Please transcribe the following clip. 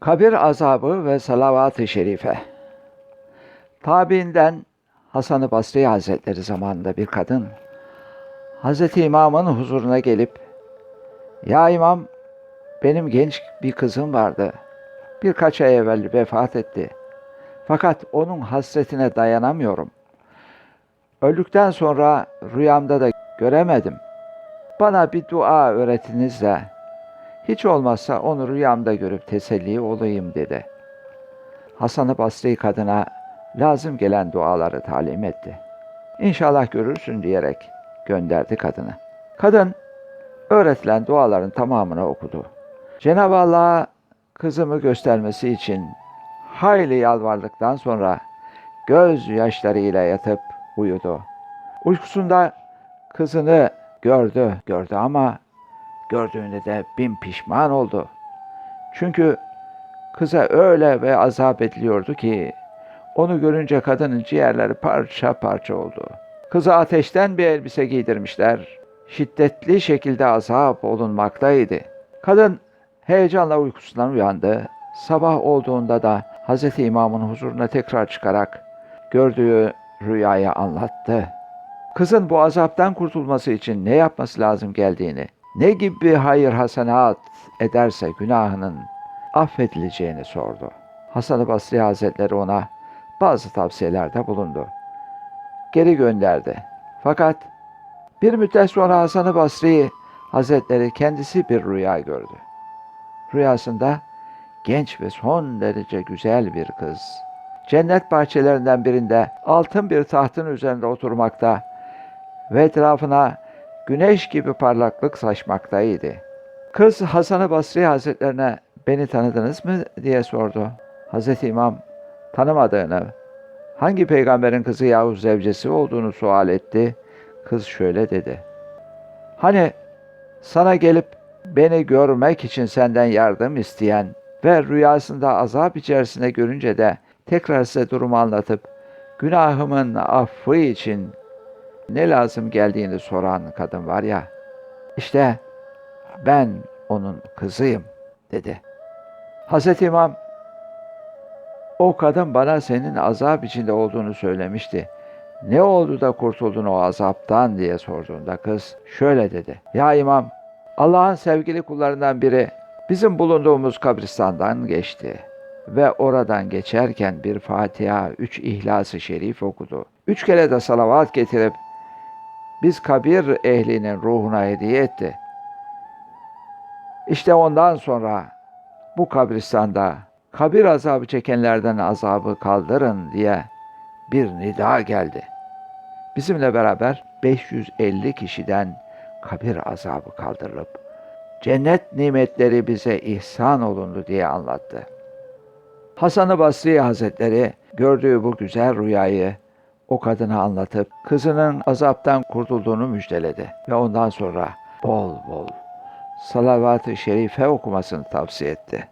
Kabir azabı ve salavat-ı şerife. Tabiinden Hasan-ı Basri Hazretleri zamanında bir kadın Hazreti İmam'ın huzuruna gelip Ya İmam benim genç bir kızım vardı. Birkaç ay evvel vefat etti. Fakat onun hasretine dayanamıyorum. Öldükten sonra rüyamda da göremedim. Bana bir dua öğretiniz de hiç olmazsa onu rüyamda görüp teselli olayım dedi. Hasan-ı Basri kadına lazım gelen duaları talim etti. İnşallah görürsün diyerek gönderdi kadını. Kadın öğretilen duaların tamamını okudu. Cenab-ı Allah'a kızımı göstermesi için hayli yalvardıktan sonra göz yaşlarıyla yatıp uyudu. Uykusunda kızını gördü, gördü ama gördüğünde de bin pişman oldu. Çünkü kıza öyle ve azap ediliyordu ki onu görünce kadının ciğerleri parça parça oldu. Kıza ateşten bir elbise giydirmişler. Şiddetli şekilde azap olunmaktaydı. Kadın heyecanla uykusundan uyandı. Sabah olduğunda da Hz. İmam'ın huzuruna tekrar çıkarak gördüğü rüyayı anlattı. Kızın bu azaptan kurtulması için ne yapması lazım geldiğini, ne gibi hayır hasenat ederse günahının affedileceğini sordu. Hasan-ı Basri Hazretleri ona bazı tavsiyelerde bulundu. Geri gönderdi. Fakat bir müddet sonra Hasan-ı Basri Hazretleri kendisi bir rüya gördü. Rüyasında genç ve son derece güzel bir kız. Cennet bahçelerinden birinde altın bir tahtın üzerinde oturmakta ve etrafına güneş gibi parlaklık saçmaktaydı. Kız Hasan-ı Basri Hazretlerine beni tanıdınız mı diye sordu. Hazreti İmam tanımadığını, hangi peygamberin kızı yahut zevcesi olduğunu sual etti. Kız şöyle dedi. Hani sana gelip beni görmek için senden yardım isteyen ve rüyasında azap içerisinde görünce de tekrar size durumu anlatıp günahımın affı için ne lazım geldiğini soran kadın var ya, işte ben onun kızıyım dedi. Hazreti İmam, o kadın bana senin azap içinde olduğunu söylemişti. Ne oldu da kurtuldun o azaptan diye sorduğunda kız şöyle dedi. Ya İmam, Allah'ın sevgili kullarından biri bizim bulunduğumuz kabristandan geçti ve oradan geçerken bir Fatiha, üç İhlas-ı Şerif okudu. Üç kere de salavat getirip biz kabir ehlinin ruhuna hediye etti. İşte ondan sonra bu kabristanda kabir azabı çekenlerden azabı kaldırın diye bir nida geldi. Bizimle beraber 550 kişiden kabir azabı kaldırılıp cennet nimetleri bize ihsan olundu diye anlattı. Hasan-ı Basri Hazretleri gördüğü bu güzel rüyayı o kadına anlatıp kızının azaptan kurtulduğunu müjdeledi ve ondan sonra bol bol salavat-ı şerife okumasını tavsiye etti.